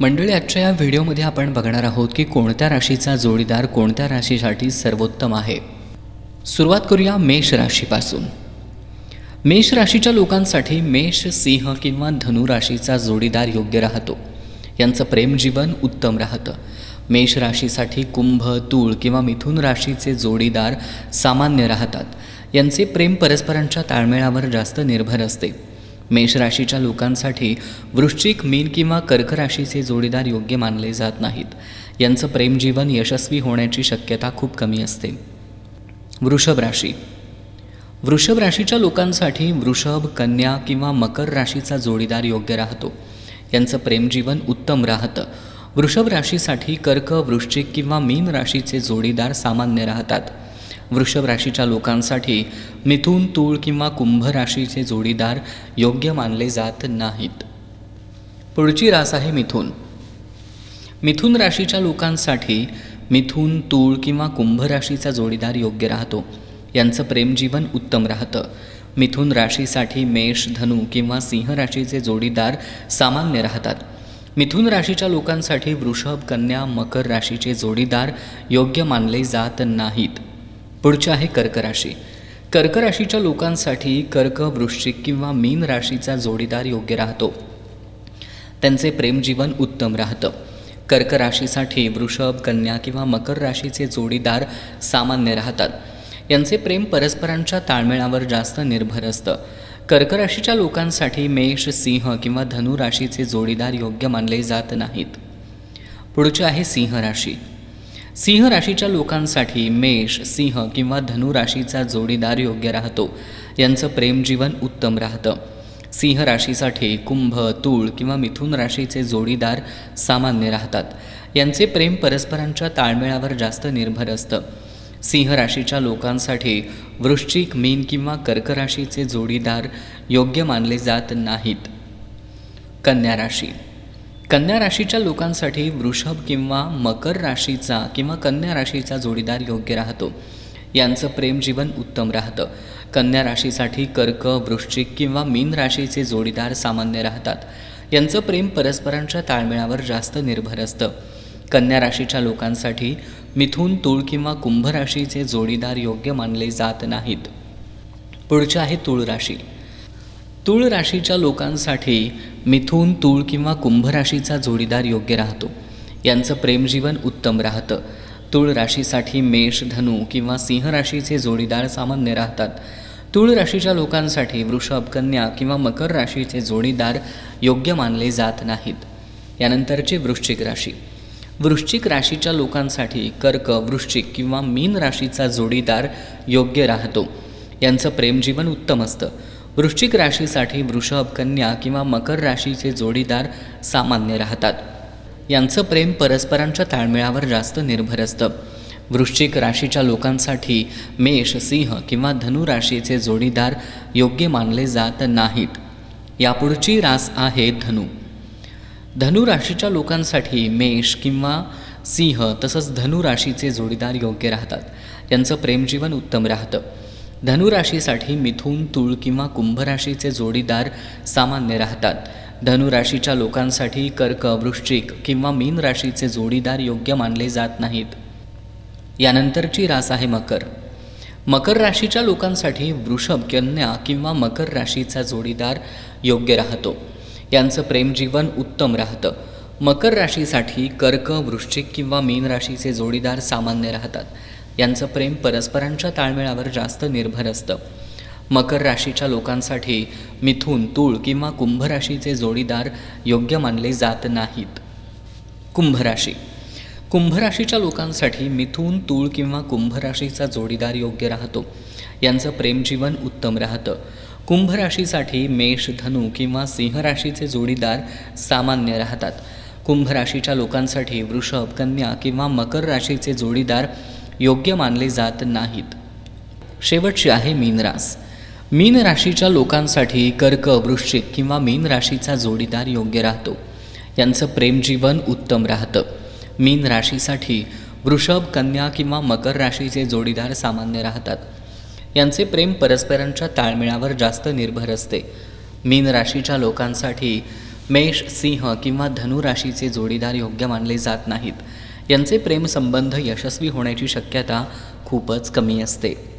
मंडळी आजच्या या व्हिडिओमध्ये आपण बघणार आहोत की कोणत्या राशीचा जोडीदार कोणत्या राशीसाठी सर्वोत्तम आहे. सुरुवात करूया मेष राशीपासून. मेष राशीच्या लोकांसाठी मेष सिंह किंवा धनु राशीचा जोडीदार योग्य राहतो. यांचं प्रेमजीवन उत्तम राहतं. मेष राशीसाठी कुंभ तूळ किंवा मिथुन राशीचे जोडीदार सामान्य राहतात. यांचे प्रेम परस्परांच्या ताळमेळावर जास्त निर्भर असते. मेष राशीच्या लोकांसाठी वृश्चिक मीन किंवा कर्क राशीचे जोडीदार योग्य मानले जात नाहीत. यांचं प्रेमजीवन यशस्वी होण्याची शक्यता खूप कमी असते. वृषभ राशी. वृषभ राशीच्या लोकांसाठी वृषभ कन्या किंवा मकर राशीचा जोडीदार योग्य राहतो. यांचं प्रेमजीवन उत्तम राहतं. वृषभ राशीसाठी कर्क वृश्चिक किंवा मीन राशीचे जोडीदार सामान्य राहतात. वृषभ राशीच्या लोकांसाठी मिथुन तूळ किंवा कुंभ राशीचे जोडीदार योग्य मानले जात नाहीत. पुढची रास आहे मिथुन. मिथुन राशीच्या लोकांसाठी मिथुन तूळ किंवा कुंभ राशीचा जोडीदार योग्य राहतो. यांचं प्रेमजीवन उत्तम राहतं. मिथुन राशीसाठी मेष धनु किंवा सिंह राशीचे जोडीदार सामान्य राहतात. मिथुन राशीच्या लोकांसाठी वृषभ कन्या मकर राशीचे जोडीदार योग्य मानले जात नाहीत. पुढचे आहे कर्क राशी कर्क राशीच्या लोकांसाठी कर्क वृश्चिक किंवा मीन राशीचा जोडीदार योग्य राहतो. त्यांचे प्रेमजीवन उत्तम राहतं. कर्क राशीसाठी वृषभ कन्या किंवा मकर राशीचे जोडीदार सामान्य राहतात. यांचे प्रेम परस्परांच्या ताळमेळावर जास्त निर्भर असतं. कर्क राशीच्या लोकांसाठी मेष सिंह किंवा धनु राशीचे जोडीदार योग्य मानले जात नाहीत. पुढचे आहे सिंह राशी. सिंह राशीच्या लोकांसाठी मेष सिंह किंवा धनु राशीचा जोडीदार योग्य राहतो. यांचं प्रेमजीवन उत्तम राहतं. सिंह राशीसाठी कुंभ तूळ किंवा मिथुन राशीचे जोडीदार सामान्य राहतात. यांचे प्रेम परस्परांच्या ताळमेळावर जास्त निर्भर असतं. सिंह राशीच्या लोकांसाठी वृश्चिक मीन किंवा कर्क राशीचे जोडीदार योग्य मानले जात नाहीत. कन्या राशी कन्या राशीच्या लोकांसाठी वृषभ किंवा मकर राशीचा किंवा कन्या राशीचा जोडीदार योग्य राहतो. यांचं प्रेमजीवन उत्तम राहतं. कन्या राशीसाठी कर्क वृश्चिक किंवा मीन राशीचे जोडीदार सामान्य राहतात. यांचं प्रेम परस्परांच्या ताळमेळावर जास्त निर्भर असतं. कन्या राशीच्या लोकांसाठी मिथुन तूळ किंवा कुंभ राशीचे जोडीदार योग्य मानले जात नाहीत. पुढचे आहे तूळ राशी. तूळ राशीच्या लोकांसाठी मिथुन तूळ किंवा कुंभ राशीचा जोडीदार योग्य राहतो. यांचं प्रेमजीवन उत्तम राहतं. तूळ राशीसाठी मेष धनु किंवा सिंह राशीचे जोडीदार सामान्य राहतात. तूळ राशीच्या लोकांसाठी वृषभ कन्या किंवा मकर राशीचे जोडीदार योग्य मानले जात नाहीत. यानंतरची वृश्चिक राशी. वृश्चिक राशीच्या लोकांसाठी कर्क वृश्चिक किंवा मीन राशीचा जोडीदार योग्य राहतो. यांचं प्रेमजीवन उत्तम असतं. वृश्चिक राशीसाठी वृषभ कन्या किंवा मकर राशीचे जोडीदार सामान्य राहतात. यांचं प्रेम परस्परांच्या ताळमेळावर जास्त निर्भर असतं. वृश्चिक राशीच्या लोकांसाठी मेष सिंह किंवा धनु राशीचे जोडीदार योग्य मानले जात नाहीत. यापुढची रास आहे धनु. धनु राशीच्या लोकांसाठी मेष किंवा सिंह तसंच धनु राशीचे जोडीदार योग्य राहतात. यांचं प्रेमजीवन उत्तम राहतं. धनुराशीसाठी मिथून मिथुन किंवा कुंभ राशीचे जोडीदार सामान्य राहतात. धनुराशीच्या लोकांसाठी कर्क वृश्चिक किंवा मीन राशीचे जोडीदार योग्य मानले जात नाहीत. यानंतरची रास आहे मकर. मकर राशीच्या लोकांसाठी वृषभ कन्या किंवा मकर राशीचा जोडीदार योग्य राहतो. यांचं प्रेमजीवन उत्तम राहतं. मकर राशीसाठी कर्क वृश्चिक किंवा मीन राशीचे जोडीदार सामान्य राहतात. यांचं प्रेम परस्परांच्या ताळमेळावर जास्त निर्भर असतं. मकर राशीच्या लोकांसाठी मिथुन तूळ किंवा कुंभ राशीचे जोडीदार योग्य मानले जात नाहीत. कुंभ राशी कुंभ राशीच्या लोकांसाठी मिथुन तूळ किंवा कुंभ राशीचा जोडीदार योग्य राहतो. यांचं प्रेमजीवन उत्तम राहतं. कुंभ राशीसाठी मेष धनु किंवा सिंह राशीचे जोडीदार सामान्य राहतात. कुंभ राशीच्या लोकांसाठी वृषभ कन्या किंवा मकर राशीचे जोडीदार योग्य मानले जात नाहीत. शेवटची आहे मीनरास मीन राशीच्या लोकांसाठी कर्क वृश्चिक किंवा मीन राशीचा जोडीदार योग्य राहतो. यांचं प्रेमजीवन उत्तम राहतं. मीन राशीसाठी वृषभ कन्या किंवा मकर राशीचे जोडीदार सामान्य राहतात. यांचे प्रेम परस्परांच्या ताळमेळावर जास्त निर्भर असते. मीन राशीच्या लोकांसाठी मेष सिंह किंवा धनु राशीचे जोडीदार योग्य मानले जात नाहीत. यांचे प्रेमसंबंध यशस्वी होण्याची शक्यता खूपच कमी असते.